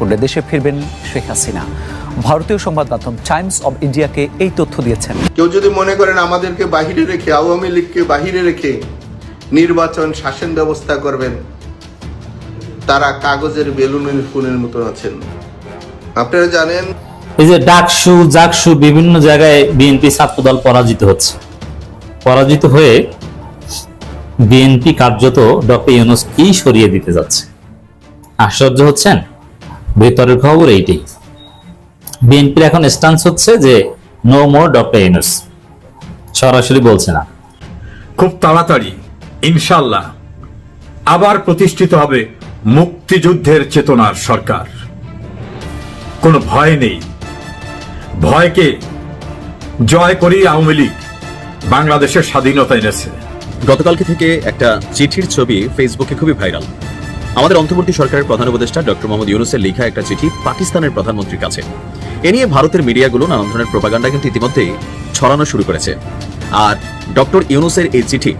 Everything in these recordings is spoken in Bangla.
করলে দেশে ফিরবেন শেখ হাসিনা। ভারতীয় সংবাদ মাধ্যম টাইমস অব ইন্ডিয়াকে এই তথ্য দিয়েছেন। কেউ যদি মনে করেন আমাদেরকে বাহিরে রেখে আওয়ামী লীগকে বাহিরে রেখে নির্বাচন শাসন ব্যবস্থা করবেন তারা কাগজের বেলুনের ফুলের মতন আছেন। আপনারা জানেন এই যে ডাকসু জাকসু বিভিন্ন জায়গায় বিএনপি ছাত্রদল পরাজিত হচ্ছে। পরাজিত হয়ে বিএনপি কার্যত ডক্টর ইউনুসকেই সরিয়ে দিতে যাচ্ছে? আশ্চর্য হচ্ছেন? ভেতরের খবর এইটাই। বিএনপির এখন স্টান্স হচ্ছে যে নো মোর ডক্টর ইউনুস সরাসরি বলছে না। খুব তাড়াতাড়ি ইনশাল্লাহ আবার প্রতিষ্ঠিত হবে মুক্তিযুদ্ধের চেতনার সরকার। কোনো ভয় নেই। ভয়কে জয় করেই আওয়ামী লীগ বাংলাদেশের স্বাধীনতা এনেছে। গতকালকে থেকে একটা চিঠির ছবি ফেসবুকে খুবই ভাইরাল। আমাদের অন্তর্বর্তী সরকারের প্রধান উপদেষ্টা ডক্টর মোহাম্মদ ইউনুসের লেখা একটা চিঠি পাকিস্তানের প্রধানমন্ত্রীর কাছে। এ নিয়ে ভারতের মিডিয়াগুলো নানান ধরনের প্রোপাগান্ডা কিন্তু ইতিমধ্যেই ছড়ানো শুরু করেছে। আর ডক্টর ইউনুসের এই চিঠি,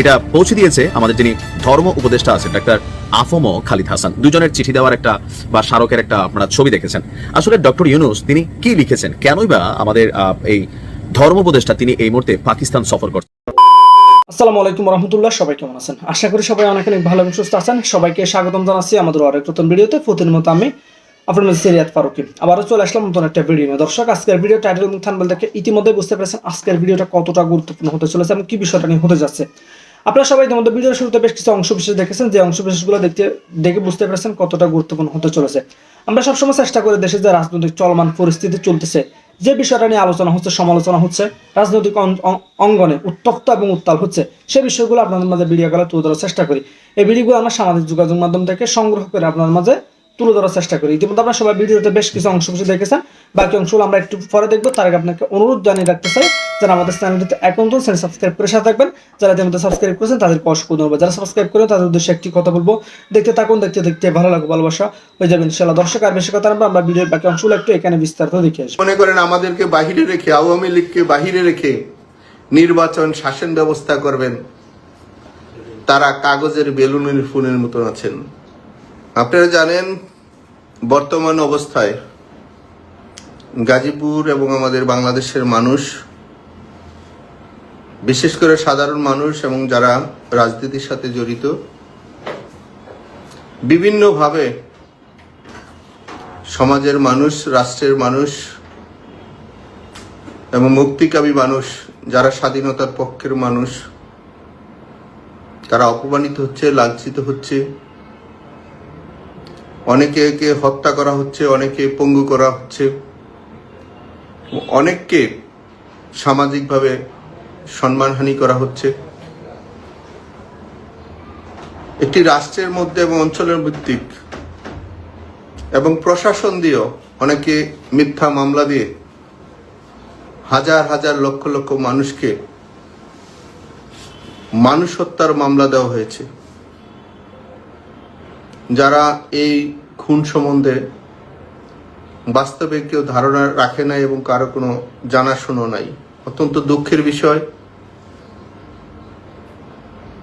এটা পৌঁছে দিয়েছে আমাদের যিনি ধর্ম উপদেষ্টা আছেন, ডাক্তার আফম খালিদ হাসান। দুজনের চিঠি দেওয়ার একটা বা স্মারকের একটা আপনারা ছবি দেখেছেন। আসলে ডক্টর ইউনুস তিনি কি লিখেছেন? কেনই বা আমাদের এই ধর্ম উপদেষ্টা তিনি এই মুহূর্তে পাকিস্তান সফর করছেন আসসালামু আলাইকুম রহমতুল্লাহ, সবাই কেমন আছেন? আশা করি সবাই অনেক অনেক ভালো এবং সুস্থ আছেন। সবাইকে স্বাগতম জানাচ্ছি আমাদের আরেক নতুন ভিডিওতে। প্রতিদিন মতো আমি আপনার মধ্যে সিরিয়াত ফারুকি। আবারও চলে আসলাম নতুন একটা ভিডিও নিয়ে। দর্শক, আজকের ভিডিও টাইটেল এবং থানবেল দেখে ইতিমধ্যে বুঝতে পেরেছেন আজকের ভিডিওটা কতটা গুরুত্বপূর্ণ হতে চলেছে এবং কি বিষয়টা নিয়ে হতে যাচ্ছে। আপনারা সবাই ইতিমধ্যে ভিডিওর শুরুতে বেশ কিছু অংশ বিশেষ দেখেছেন। যে অংশ বিশেষগুলো দেখতে, দেখে বুঝতে পেরেছেন কতটা গুরুত্বপূর্ণ হতে চলেছে। আমরা সবসময় চেষ্টা করি দেশে যে রাজনৈতিক চলমান পরিস্থিতি চলতেছে। যে বিষয়টা নিয়ে আলোচনা হচ্ছে, সমালোচনা হচ্ছে, রাজনৈতিক অঙ্গনে উত্তপ্ত এবং উত্তাল হচ্ছে, সে বিষয়গুলো আপনাদের মাঝে ভিডিও গুলো তুলে ধরার চেষ্টা করি। এই ভিডিওগুলো আমরা সামাজিক যোগাযোগ মাধ্যম থেকে সংগ্রহ করে আপনাদের মাঝে তুলে ধরার চেষ্টা করি। ইতিমধ্যে আপনারা সবাই ভিডিওতে বেশ কিছু অংশ কিছু দেখেছেন। বাকি অংশগুলো আমরা একটু পরে দেখব। তার আগে আপনাকে অনুরোধ জানিয়ে রাখতে চাই যারা আমাদের চ্যানেলটিতে তো চ্যানেল সাবস্ক্রাইব করে সাথে থাকবেন। যারা ইতিমধ্যে সাবস্ক্রাইব করেছেন তাদেরকে অসংখ্য ধন্যবাদ যারা সাবস্ক্রাইব করে তাদের উদ্দেশ্যে একটি কথা বলব। দেখতে থাকুন, দেখতে দেখতে ভালো লাগবে, ভালোবাসা হয়ে যাবে ইনশাল্লাহ দর্শক, আর বেশি কথা আমরা ভিডিওর বাকি অংশগুলো একটু এখানে বিস্তারিত দেখে আসব। মনে করেন আমাদেরকে বাহিরে রেখে, আওয়ামী লীগকে বাহিরে রেখে নির্বাচন শাসন ব্যবস্থা করবেন। তারা কাগজের বেলুনের ফুলের মতন আছেন। আপনারা জানেন বর্তমান অবস্থায় গাজীপুর এবং আমাদের বাংলাদেশের মানুষ, বিশেষ করে সাধারণ মানুষ এবং যারা রাজনীতির সাথে জড়িত, বিভিন্নভাবে সমাজের মানুষ, রাষ্ট্রের মানুষ এবং মুক্তিকামী মানুষ, যারা স্বাধীনতার পক্ষের মানুষ, তারা অপমানিত হচ্ছে, লাঞ্ছিত হচ্ছে। অনেকে কে হত্যা করা হচ্ছে, অনেকে পঙ্গু করা হচ্ছে। অনেককে সামাজিকভাবে সম্মানহানি করা হচ্ছে। একটি রাষ্ট্রের মধ্যে এবং অঞ্চলের ভিত্তিক এবং প্রশাসন দিয়েও অনেকে মিথ্যা মামলা দিয়ে হাজার হাজার লক্ষ লক্ষ মানুষকে মানুষ হত্যার মামলা দেওয়া হয়েছে। যারা এই খুন সম্বন্ধে বাস্তবে কেউ ধারণা রাখে নাই এবং কারও কোনো জানাশোনা নাই। অত্যন্ত দুঃখের বিষয়।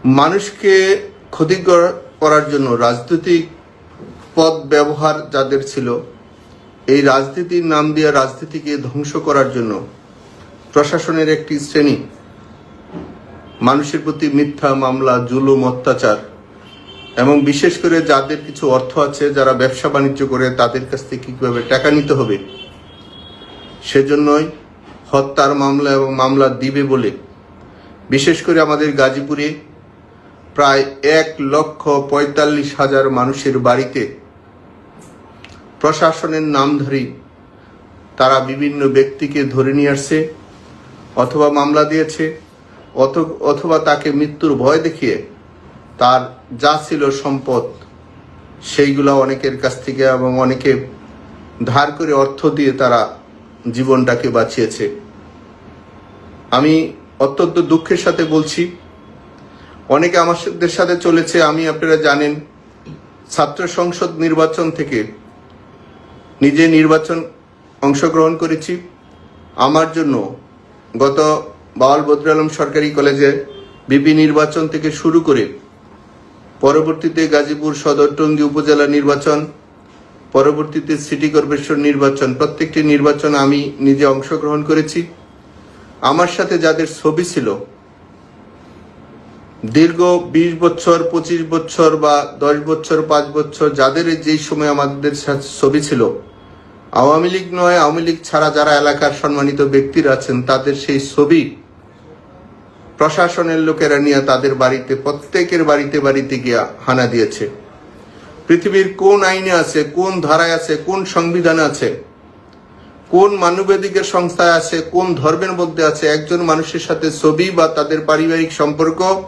মানুষকে ক্ষতি করার জন্য রাজনৈতিক পদ ব্যবহার যাদের ছিল, এই রাজনীতির নাম দিয়ে রাজনীতিকে ধ্বংস করার জন্য প্রশাসনের একটি শ্রেণি। মানুষের প্রতি মিথ্যা মামলা, জুলুম, অত্যাচার এবং বিশেষ করে যাদের কিছু অর্থ আছে, যারা ব্যবসা বাণিজ্য করে, তাদের কাছ থেকে কীভাবে টাকা নিতে হবে? সেজন্যই হত্যার মামলা এবং মামলা দিবে বলে। বিশেষ করে আমাদের গাজীপুরে প্রায় এক লক্ষ পঁয়তাল্লিশ হাজার মানুষের বাড়িতে প্রশাসনের নাম নামধারী তারা বিভিন্ন ব্যক্তিকে ধরে নিয়ে আসছে, অথবা মামলা দিয়েছে, অথ- অথবা তাকে মৃত্যুর ভয় দেখিয়ে তার যা ছিল সম্পদ, সেইগুলো অনেকের কাছ থেকে এবং অনেকে ধার করে অর্থ দিয়ে তারা জীবনটাকে বাঁচিয়েছে। আমি অত্যন্ত দুঃখের সাথে বলছি, অনেকে আমাদের সাথে চলেছে, আমি আপনারা জানেন, ছাত্র সংসদ নির্বাচন থেকে নিজে নির্বাচন অংশগ্রহণ করেছি। আমার জন্য গত বাওয়াল বদর আলম সরকারি কলেজে বিপি নির্বাচন থেকে শুরু করে পরবর্তীতে গাজীপুর সদর টঙ্গী উপজেলা নির্বাচন, পরবর্তীতে সিটি কর্পোরেশন নির্বাচন। প্রত্যেকটি নির্বাচন আমি নিজে অংশগ্রহণ করেছি। আমার সাথে যাদের ছবি ছিল, দীর্ঘ বিশ বছর, পঁচিশ বছর বা দশ বছর, পাঁচ বছর, যাদের যেই সময় আমাদের ছবি ছিল, আওয়ামী লীগ নয়, আওয়ামী লীগ ছাড়া যারা এলাকার সম্মানিত ব্যক্তিরা আছেন, তাদের সেই ছবি প্রশাসনের লোকেরা নিয়ে তাদের বাড়িতে, প্রত্যেকের বাড়িতে বাড়িতে গিয়া হানা দিয়েছে। পৃথিবীর কোন আইনে আছে, কোন ধারায় আছে, কোন সংবিধানে আছে, কোন মানবাধিকার সংস্থায় আছে, কোন ধর্মের মধ্যে আছে, একজন মানুষের সাথে ছবি বা তাদের পারিবারিক সম্পর্ক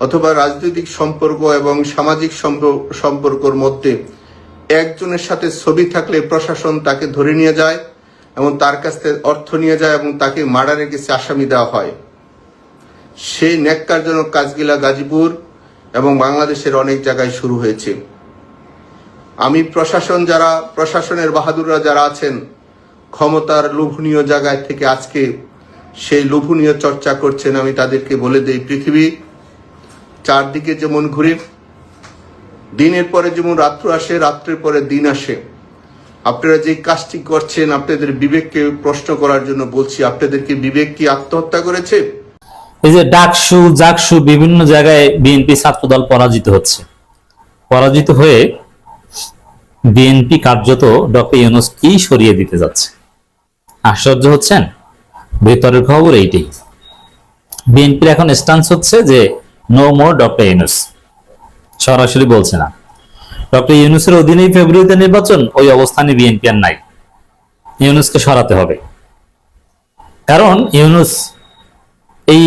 অথবা রাজনৈতিক সম্পর্ক এবং সামাজিক সম্প- সম্পর্কর মধ্যে একজনের সাথে ছবি থাকলে প্রশাসন তাকে ধরে নিয়ে যায় এবং তার কাছ থেকে অর্থ নিয়ে যায় এবং তাকে মার্ডারের কাছে আসামি দেওয়া হয়। সেই ন্যাক্কারজনক কাজগুলা গাজীপুর এবং বাংলাদেশের অনেক জায়গায় শুরু হয়েছে। আমি প্রশাসন যারা, প্রশাসনের বাহাদুররা যারা আছেন, ক্ষমতার লোভনীয় জায়গায় থেকে আজকে সেই লোভনীয় চর্চা করছেন, আমি তাদেরকে বলে দেই, পৃথিবী চারদিকে যেমন ঘুরে, দিনের পরে যেমন রাত্র আসে, রাত্রের পরে দিন আসে। আপনারা যে কাজটি করছেন, আপনাদের বিবেককে প্রশ্ন করার জন্য বলছি, আপনাদেরকে বিবেক কি আত্মহত্যা করেছে? এই যে ডাকসু, জাকসু বিভিন্ন জায়গায় বিএনপি ছাত্রদল পরাজিত হচ্ছে। পরাজিত হয়ে বিএনপি কার্যত ডক্টর ইউনুস কি সরিয়ে দিতে যাচ্ছে। আশ্চর্য হচ্ছেন? ভেতরের খবর এইটাই। বিএনপির এখন স্টান্স হচ্ছে যে নো মোর ডক্টর ইউনুস। সরাসরি বলছে না। ডক্টর ইউনুসের অধীনেই ফেব্রুয়ারিতে নির্বাচন, ওই অবস্থানে বিএনপি আর নাই। ইউনুসকে সরাতে হবে। কারণ ইউনুস এই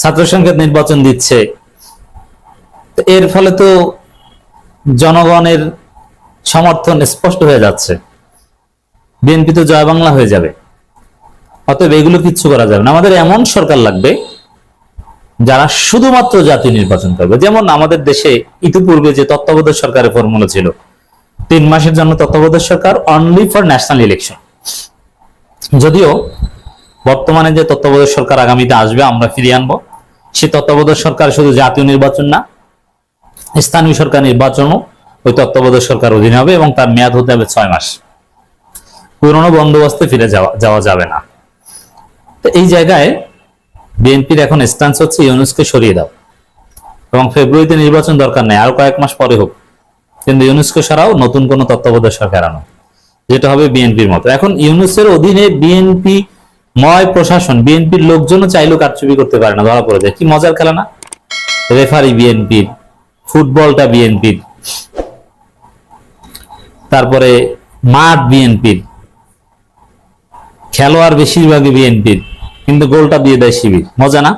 ছাত্র সংসদ নির্বাচন দিচ্ছে। এর ফলে তো জনগণের সমর্থন স্পষ্ট হয়ে যাচ্ছে। বিএনপি তো জয় বাংলা হয়ে যাবে। অতএব এগুলো কিচ্ছু করা যাবে না। আমাদের এমন সরকার লাগবে যারা শুধুমাত্র জাতীয় নির্বাচন করবে। যেমন আমাদের দেশে ইতিপূর্বে যে তত্ত্বাবধায়ক সরকারের ফর্মুলা ছিল, তিন মাসের জন্য তত্ত্বাবধায়ক সরকার অনলি ফর ন্যাশনাল ইলেকশন যদিও বর্তমানে যে তত্ত্বাবধায়ক সরকার আগামীতে আসবে, আমরা ফিরিয়ে আনব। সে তত্ত্বাবধায়ক সরকার শুধু জাতীয় নির্বাচন না, স্থানীয় সরকার নির্বাচনও ওই তত্ত্বাবধায়ক সরকার অধীনে হবে এবং তার মেয়াদ হতে হবে ছয় মাস। পুরনো বন্দোবস্তে ফিরে যাওয়া যাওয়া যাবে না। তো এই জায়গায় বিএনপির এখন স্ট্যান্স হচ্ছে ইউনুসকে সরিয়ে দাও। এবং ফেব্রুয়ারিতে নির্বাচন দরকার নেই আরও কয়েক মাস পরে হোক। কিন্তু ইউনুসকে সরাও, নতুন কোন তত্ত্বাবধায়ক সরকার আনো। যেটা হবে বিএনপির মতো। এখন ইউনুসের অধীনে বিএনপি ময় প্রশাসন, বিএনপির লোকজনও চাইলেও কারচুপি করতে পারে না, ধরা পড়ে যায় কি মজার খেলা না? রেফারি বিএনপির, ফুটবলটা বিএনপির। তারপরে মাঠ বিএনপির। খেলোয়াড় বেশিরভাগই বিএনপির, কিন্তু গোলটা দিয়ে দেয় শিবির। মজা না?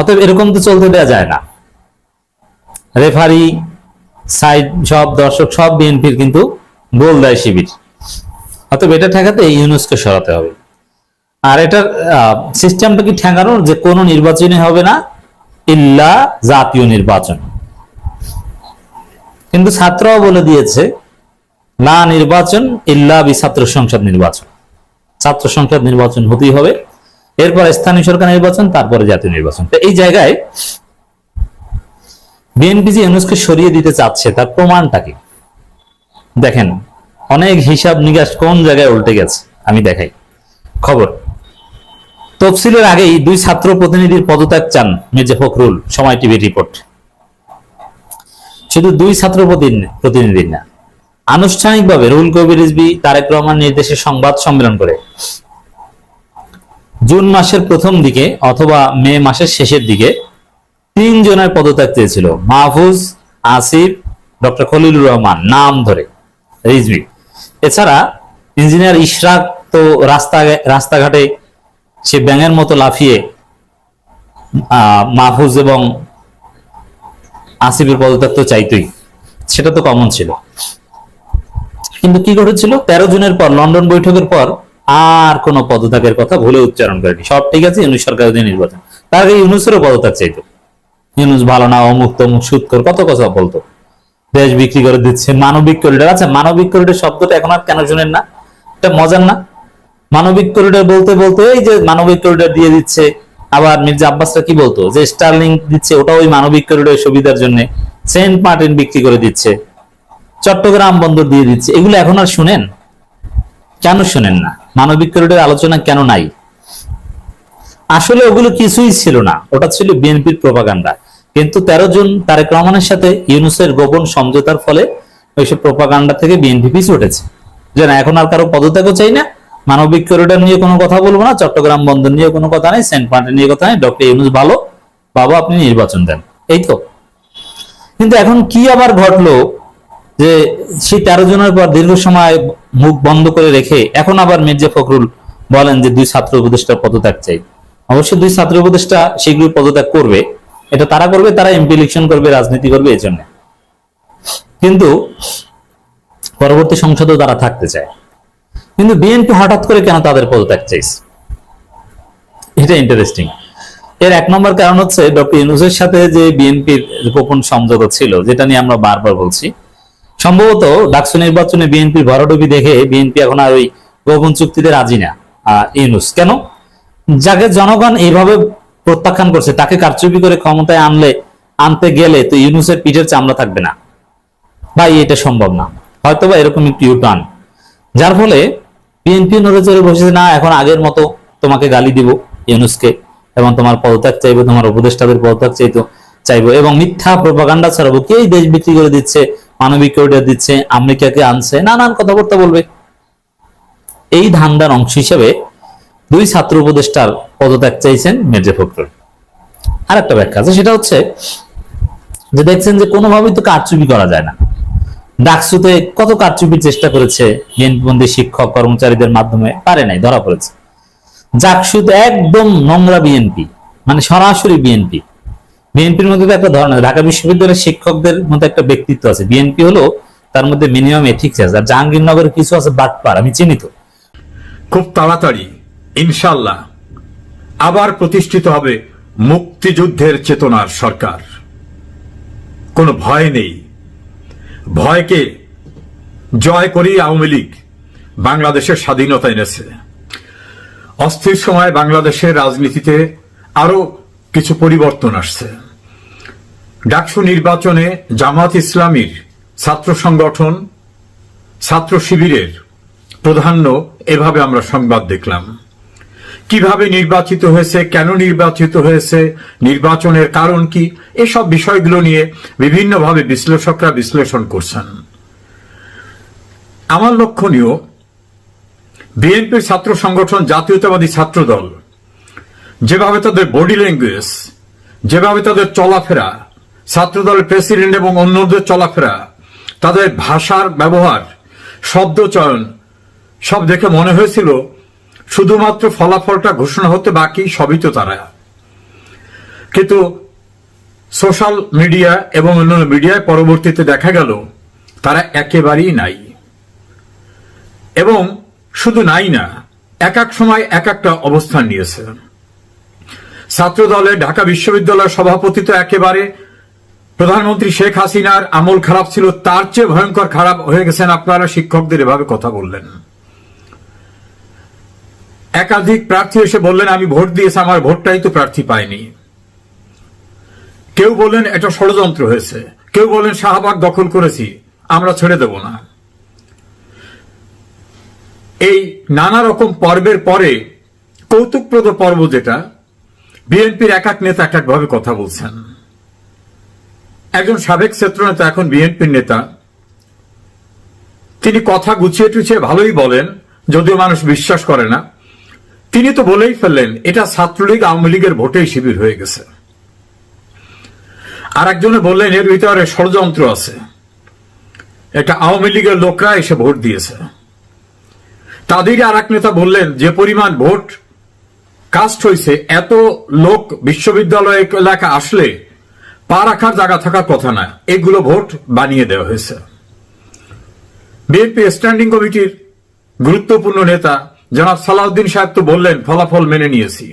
অতএব এরকম তো চলতে দেওয়া যায় না। রেফারি, সাইড, সব দর্শক, সব বিএনপির কিন্তু গোল দেয় শিবির। অতএব এটা ঠেকাতে এই ইউনুসকে সরাতে হবে। আর এটার সিস্টেমটা কি ঠেকানোর? যে কোনো নির্বাচনই হবে না, ইল্লা জাতীয় নির্বাচন। কিন্তু ছাত্রও বলে দিয়েছে, না নির্বাচন, ইল্লা বি ছাত্র সংসদ নির্বাচন। ছাত্র সংসদ নির্বাচন হতেই হবে। এরপর স্থানীয় সরকার নির্বাচন, তারপরে জাতীয় নির্বাচন। তো এই জায়গায় বিএনপি যে ইউনুসকে সরিয়ে দিতে চাচ্ছে, তার প্রমাণটা কি? দেখেন অনেক হিসাব নিকাশ কোন জায়গায় উল্টে গেছে, আমি দেখাই। খবর। তফসিলের আগেই দুই ছাত্র প্রতিনিধির পদত্যাগ চান মির্জা ফখরুল, সময় টিভি রিপোর্ট। শুধু দুই ছাত্র প্রতিনিধি প্রতিনিধির না, আনুষ্ঠানিকভাবে রুল কবির রিজভী, তারেক রহমান নির্দেশে সংবাদ সম্মেলন করে। জুন মাসের প্রথম দিকে অথবা মে মাসের শেষের দিকে তিন জনের পদত্যাগ চেয়েছিল, মাহফুজ, আসিফ, ডক্টর খলিলুর রহমান, নাম ধরে, রিজভি। এছাড়া ইঞ্জিনিয়ার ইশরাক তো রাস্তা রাস্তাঘাটে সে ব্যাঙের মতো লাফিয়ে মাহফুজ এবং আসিফের পদত্যাগ তো চাইতই। সেটা তো কমন ছিল। কিন্তু কি ঘটেছিল? তেরো জুনের পর, লন্ডন বৈঠকের পর আর কোন পদত্যাগের কথা ভুলে উচ্চারণ করেনি। সব ঠিক আছে, ইউনুস সরকার নির্বাচন। তার আগে ইউনুসেরও পদত্যাগ চাইতো। ইউনুস ভালো না, অমুক তমুক সুদ কর কত কথা বলতো। দেশ বিক্রি করে দিচ্ছে, মানবিক করিডোর আচ্ছা মানবিক করিডোর শব্দটা এখন আর কেন শুনেন না? এটা মজার না? মানবিক করিডোর বলতে বলতে এই যে মানবিক করিডোর দিয়ে দিচ্ছে, আবার মির্জা আব্বাসটা কি বলতো? যে স্টারলিং দিচ্ছে ওটা ওই মানবিক করিডোর সুবিধার জন্য সেন্ট মার্টিন বিক্রি করে দিচ্ছে। চট্টগ্রাম বন্দর দিয়ে দিচ্ছে। এগুলো এখন আর শুনেন? কেন শুনেন না? মানবিক করিডোর আলোচনা কেন নাই? আসলে ওগুলো কিছুই ছিল না। ওটা ছিল বিএনপির প্রপাগান্ডা কিন্তু তেরো জন তারেক রহমানের সাথে ইউনুসের গোপন সমঝোতার ফলে ওইসব প্রপাগান্ডা থেকে বিএনপি পিছু উঠেছে যে না, এখন আর কারও পদত্যাগও চাই না। মানবিক করিডোর নিয়ে কোনো কথা বলব না, চট্টগ্রাম বন্দর নিয়ে কোনো কথা নেই সেন্ট মার্টিন নিয়ে কথা নেই ডক্টর ইউনুস ভালো, বাবা আপনি নির্বাচন দেন। এই তো। কিন্তু এখন কি আবার ঘটলো যে সেই তেরো জনের পর দীর্ঘ সময় মুখ বন্ধ করে রেখে এখন আবার মির্জা ফখরুল বলেন যে দুই ছাত্র উপদেষ্টার পদত্যাগ চাই। অবশ্যই দুই ছাত্র উপদেষ্টা শীঘ্রই পদত্যাগ করবে এটা তারা করবে, তারা এমপি ইলেকশন করবে, রাজনীতি করবে, এই জন্য। কিন্তু পরবর্তী সংসদেও তারা থাকতে চায়। কিন্তু বিএনপি হঠাৎ করে কেন তাদের পদত্যাগ চাইছে? এটা ইন্টারেস্টিং এর এক নম্বর কারণ হচ্ছে ডক্টর ইউনুসের সাথে যে বিএনপির গোপন সমঝোতা ছিল, যেটা নিয়ে আমরা বারবার বলছি, সম্ভবত ডাকসু নির্বাচনে বিএনপির ভরাডুবি দেখে বিএনপি এখন আর ওই গোপন চুক্তিতে রাজি না ইউনুস। কেন? যাকে জনগণ এইভাবে প্রত্যাখ্যান করছে, তাকে কারচুপি করে ক্ষমতায় আনলে, আনতে গেলে তো ইউনুসের পিঠের চামড়া থাকবে না। ভাই, এটা সম্ভব না। হয়তোবা এরকম একটি ইউটার্ন যার ফলে বিএনপি চড়ে বসেছে, না, এখন আগের মতো তোমাকে গালি দিব ইউনুসকে এবং তোমার পদত্যাগ চাইব, তোমার উপদেষ্টাদের পদত্যাগ চাইতো, চাইব এবং মিথ্যা প্রপাগান্ডা ছড়াবো। কে দেশ বিক্রি করে দিচ্ছে, মানবিক করিডোর দিচ্ছে, আমেরিকাকে আনছে, নানান কথাবার্তা বলবে। এই ধান্দার অংশ হিসেবে দুই ছাত্র উপদেষ্টার পদত্যাগ চাইছেন মির্জা ফখরুল। আর একটা ব্যাখ্যা আছে, সেটা হচ্ছে যে দেখছেন যে কোনোভাবেই তো কারচুপি করা যায় না। ডাকসুতে কত কারচুপির চেষ্টা করেছে বিএনপিবন্দী শিক্ষক কর্মচারীদের মাধ্যমে? পারে নাই, ধরা পড়েছে। জাকসুতে একদম নোংরা বিএনপি মানে সরাসরি বিএনপি। বিএনপির মধ্যে তো একটা ধরনের, ঢাকা বিশ্ববিদ্যালয়ের শিক্ষকদের মধ্যে একটা ব্যক্তিত্ব আছে। বিএনপি হলো তার মধ্যে মিনিমাম এথিক্স আছে, আর জাহাঙ্গীরনগরে কিছু আছে বাটপার আমি চিনি তো। খুব তাড়াতাড়ি ইনশাল্লাহ আবার প্রতিষ্ঠিত হবে মুক্তিযুদ্ধের চেতনার সরকার। কোনো ভয় নেই। ভয়কে জয় করেই আওয়ামী লীগ বাংলাদেশের স্বাধীনতা এনেছে। অস্থির সময় বাংলাদেশের রাজনীতিতে আরও কিছু পরিবর্তন আসছে। ডাকসু নির্বাচনে জামাত ইসলামীর ছাত্র সংগঠন, ছাত্র শিবিরের প্রাধান্য এভাবে আমরা সংবাদ দেখলাম। কীভাবে নির্বাচিত হয়েছে, কেন নির্বাচিত হয়েছে, নির্বাচনের কারণ কি, এসব বিষয়গুলো নিয়ে বিভিন্নভাবে বিশ্লেষকরা বিশ্লেষণ করছেন। আমার লক্ষণীয় বিএনপির ছাত্র সংগঠন জাতীয়তাবাদী ছাত্র দল যেভাবে তাদের বডি ল্যাঙ্গুয়েজ, যেভাবে তাদের চলাফেরা ছাত্র দলের প্রেসিডেন্ট এবং অন্যদের চলাফেরা, তাদের ভাষার ব্যবহার শব্দ চয়ন সব দেখে মনে হয়েছিল শুধুমাত্র ফলাফলটা ঘোষণা হতে বাকি সবই তো তারা। কিন্তু সোশ্যাল মিডিয়া এবং অন্যান্য মিডিয়ায় পরবর্তীতে দেখা গেল, তারা একেবারেই নাই। এবং শুধু নাই না, এক এক সময় এক একটা অবস্থান নিয়েছে। ছাত্র দলে ঢাকা বিশ্ববিদ্যালয়ের সভাপতি তো একেবারে, প্রধানমন্ত্রী শেখ হাসিনার আমল খারাপ ছিল, তার চেয়ে ভয়ঙ্কর খারাপ হয়ে গেছেন আপনারা শিক্ষকদের এভাবে কথা বললেন। একাধিক প্রার্থী এসে বললেন, আমি ভোট দিয়েছি, আমার ভোটটাই তো প্রার্থী পাইনি কেউ বললেন, এটা ষড়যন্ত্র হয়েছে। কেউ বললেন, শাহবাগ দখল করেছি, আমরা ছেড়ে দেব না। এই নানা রকম পর্বের পরে, কৌতুকপ্রদ পর্ব যেটা, বিএনপির এক এক নেতা এক একভাবে কথা বলছেন। একজন সাবেক ক্ষেত্র নেতা এখন বিএনপির নেতা, তিনি কথা গুছিয়ে টুছিয়ে ভালোই বলেন, যদিও মানুষ বিশ্বাস করে না। তিনি তো বলেই ফেললেন, এটা ছাত্রলীগ আওয়ামী লীগের ভোটেই শিবির হয়ে গেছে। আর একজনে বললেন, এর ভিতরে ষড়যন্ত্র আছে। এটা আওয়ামী লীগের লোকরা এসে ভোট দিয়েছে। তাদেরই আর এক নেতা বললেন, যে পরিমাণ ভোট কাস্ট হয়েছে, এত লোক বিশ্ববিদ্যালয় এলাকা আসলে পা রাখার জায়গা থাকার কথা না, এগুলো ভোট বানিয়ে দেওয়া হয়েছে। বিএনপি স্ট্যান্ডিং কমিটির গুরুত্বপূর্ণ নেতা জনাব সালাউদ্দিন সাহেব তো বললেন, ফলাফল মেনে নিয়েছি।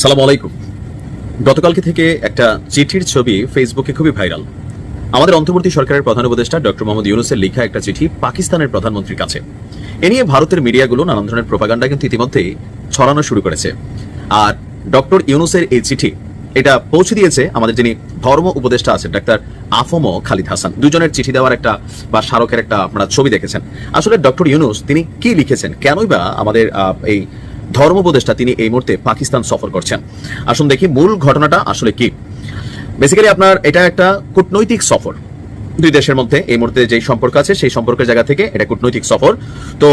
সালাম আলাইকুম। গতকালকে থেকে একটা চিঠির ছবি ফেসবুকে খুবই ভাইরাল। আমাদের অন্তর্বর্তী সরকারের প্রধান উপদেষ্টা ডক্টর মোহাম্মদ ইউনুসের লেখা একটা চিঠি পাকিস্তানের প্রধানমন্ত্রীর কাছে। এ নিয়ে ভারতের মিডিয়াগুলো নানান ধরনের প্রোপাগান্ডা কিন্তু ইতিমধ্যেই ছড়ানো শুরু করেছে। আর ডক্টর ইউনুসের এই চিঠি এটা পৌঁছে দিয়েছে আমাদের যিনি ধর্ম উপদেষ্টা আছেন, ডাক্তার আফম খালিদ হাসান। দুজনের চিঠি দেওয়ার একটা বা স্মারকের একটা আপনারা ছবি দেখেছেন। আসলে ডক্টর ইউনুস তিনি কি লিখেছেন? কেনই বা আমাদের এই ধর্ম উপদেষ্টা তিনি এই মুহূর্তে পাকিস্তান সফর করছেন? আসুন দেখি মূল ঘটনাটা আসলে কি। বেসিক্যালি আপনার এটা একটা কূটনৈতিক সফর। দুই দেশের মধ্যে এই মুহূর্তে যেই সম্পর্ক আছে, সেই সম্পর্কের জায়গা থেকে এটা কূটনৈতিক সফর। তো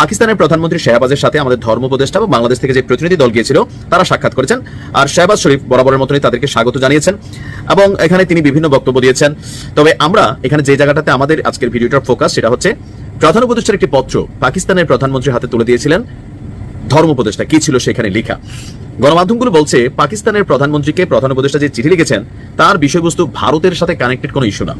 পাকিস্তানের প্রধানমন্ত্রী শেহবাজের সাথে আমাদের ধর্ম উপদেষ্টা এবং বাংলাদেশ থেকে যে প্রতিনিধি দল গিয়েছিল, তারা সাক্ষাৎ করেছেন। আর শেহবাজ শরীফ বরাবরের মতনই তাদেরকে স্বাগত জানিয়েছেন এবং এখানে তিনি বিভিন্ন বক্তব্য দিয়েছেন। তবে আমরা এখানে যে জায়গাটাতে আমাদের আজকের ভিডিওটার ফোকাস সেটা হচ্ছে, প্রধান উপদেষ্টার একটি পত্র পাকিস্তানের প্রধানমন্ত্রীর হাতে তুলে দিয়েছিলেন। ধর্ম উপদেষ্টা কি ছিল সেখানে লেখা। গণমাধ্যমগুলো বলছে, পাকিস্তানের প্রধানমন্ত্রীকে প্রধান উপদেষ্টা যে চিঠি লিখেছেন, তার বিষয়বস্তু ভারতের সাথে কানেক্টেড কোনো ইস্যু না।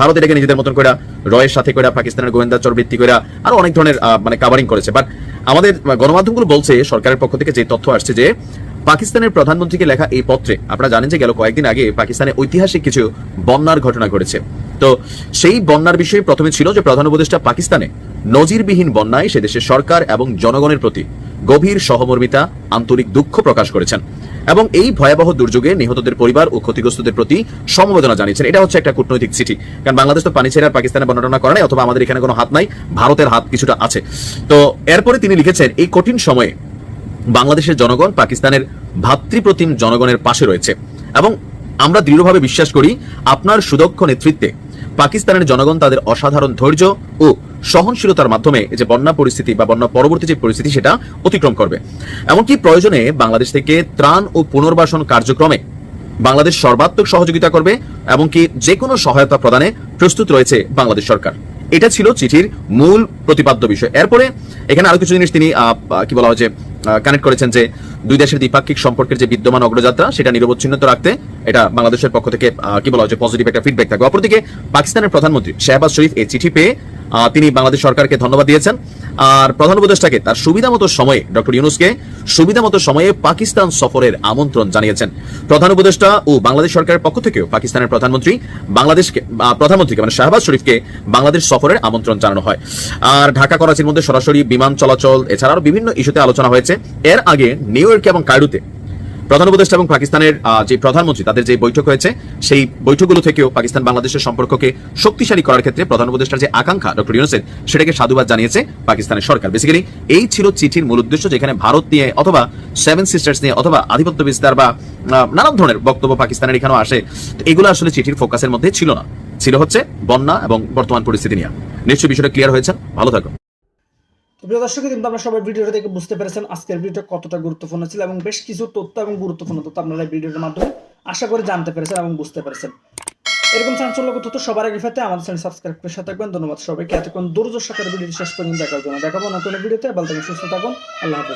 ভারত এটাকে নিজেদের মতন করে রয়ের সাথে করে পাকিস্তানের গোয়েন্দা চর ভিত্তি করে আরও অনেক ধরনের মানে কাভারিং করেছে। বাট আমাদের গণমাধ্যমগুলো বলছে, সরকারের পক্ষ থেকে যে তথ্য আসছে যে, পাকিস্তানের প্রধানমন্ত্রীকে লেখা এই পত্রে, আপনারা জানেন যে গেল কয়েকদিন আগে পাকিস্তানে ঐতিহাসিক কিছু বন্যার ঘটনা ঘটেছে। তো সেই বন্যার বিষয়ে প্রথমে ছিল যে প্রধান উপদেষ্টা পাকিস্তানে নজিরবিহীন বন্যায় সে দেশের সরকার এবং জনগণের প্রতি গভীর সহমর্মিতা, আন্তরিক দুঃখ প্রকাশ করেছেন এবং এই ভয়াবহ দুর্যোগে নিহতদের পরিবার ও ক্ষতিগ্রস্তদের প্রতি সমবেদনা জানিয়েছেন। এটা হচ্ছে একটা কূটনৈতিক চিঠি। কারণ বাংলাদেশ তো পানি ছেড়ে আর পাকিস্তানে বর্ণনা করে নাই, অথবা আমাদের এখানে কোনো হাত নাই, ভারতের হাত কিছুটা আছে। তো এরপরে তিনি লিখেছেন, এই কঠিন সময়ে বাংলাদেশের জনগণ পাকিস্তানের ভাতৃপ্রতিম জনগণের পাশে রয়েছে। এবং আমরা দৃঢ়ভাবে বিশ্বাস করি, আপনার সুদক্ষ নেতৃত্বে পাকিস্তানের জনগণ তাদের অসাধারণ ধৈর্য ও সহনশীলতার মাধ্যমে যে বন্যা পরিস্থিতি বা বন্যা পরবর্তী যে পরিস্থিতি, সেটা অতিক্রম করবে। এমনকি প্রয়োজনে বাংলাদেশ থেকে ত্রাণ ও পুনর্বাসন কার্যক্রমে বাংলাদেশ সর্বাত্মক সহযোগিতা করবে, এমনকি যে কোনো সহায়তা প্রদানে প্রস্তুত রয়েছে বাংলাদেশ সরকার। এটা ছিল চিঠির মূল প্রতিপাদ্য বিষয়। এরপরে এখানে আরও কিছু জিনিস তিনি কি বলা হয়েছে কানেক্ট করেছেন যে দুই দেশের দ্বিপাক্ষিক সম্পর্কের যে বিদ্যমান অগ্রযাত্রা, সেটা নিরবচ্ছিন্ন রাখতে এটা বাংলাদেশের পক্ষ থেকে কি বলা হয়েছে পজিটিভ একটা ফিডব্যাক থাকবে। অপরদিকে পাকিস্তানের প্রধানমন্ত্রী শাহবাজ শরীফ এই চিঠি পেয়ে তিনি বাংলাদেশ সরকারকে ধন্যবাদ দিয়েছেন। আর প্রধান উপদেষ্টাকে তার সুবিধা মতো সময়ে, ডক্টর ইউনুসকে সুবিধা মতো সময়ে পাকিস্তান সফরের আমন্ত্রণ জানিয়েছেন। প্রধান উপদেষ্টা ও বাংলাদেশ সরকারের পক্ষ থেকেও পাকিস্তানের প্রধানমন্ত্রী বাংলাদেশকে প্রধানমন্ত্রীকে মানে শাহবাজ শরীফকে বাংলাদেশ সফরের আমন্ত্রণ জানানো হয়। আর ঢাকা, করাচির মধ্যে সরাসরি বিমান চলাচল, এছাড়া আরও বিভিন্ন ইস্যুতে আলোচনা হয়েছে। এর আগে নিউ ইয়র্ক এবং কায়রোতে প্রধান উপদেষ্টা এবং পাকিস্তানের যে প্রধানমন্ত্রী, তাদের যে বৈঠক হয়েছে, সেই বৈঠকগুলো থেকেও পাকিস্তান বাংলাদেশের সম্পর্ককে শক্তিশালী করার ক্ষেত্রে প্রধান উপদেষ্টার যে আকাঙ্ক্ষা, ডক্টর ইউনুসের, সেটাকে সাধুবাদ জানিয়েছে পাকিস্তানের সরকার। বেসিক্যালি এই ছিল চিঠির মূল উদ্দেশ্য, যেখানে ভারত নিয়ে অথবা সেভেন সিস্টার্স নিয়ে অথবা আধিপত্য বিস্তার বা নানান ধরনের বক্তব্য পাকিস্তানের এখানেও আসে। এগুলো আসলে চিঠির ফোকাসের মধ্যে ছিল না। ছিল হচ্ছে বন্যা এবং বর্তমান পরিস্থিতি নিয়ে। নিশ্চয়ই বিষয়টা ক্লিয়ার হয়েছে। ভালো থাকুন। প্রিয় দর্শক, কিন্তু আমরা সবাই ভিডিওটা দেখে বুঝতে পেরেছেন আজকের ভিডিওটা কতটা গুরুত্বপূর্ণ ছিল এবং বেশ কিছু তথ্য এবং গুরুত্বপূর্ণ তথ্য আপনারা এই ভিডিওটার মাধ্যমে আশা করে জানতে পেরেছেন এবং বুঝতে পেরেছেন। এরকম চাঞ্চল্যকর তথ্য সবার আগে পেতে আমাদের চ্যানেল সাবস্ক্রাইব করে সাথে থাকবেন। ধন্যবাদ সবাইকে। এতক্ষণ দূরদর্শকের ভিডিও শেষ পর্যন্ত দেখার জন্য দেখাবো। না কোনো ভিডিওতে ভালো থাকুন সুস্থ থাকুন। আল্লাহ হাফেজ।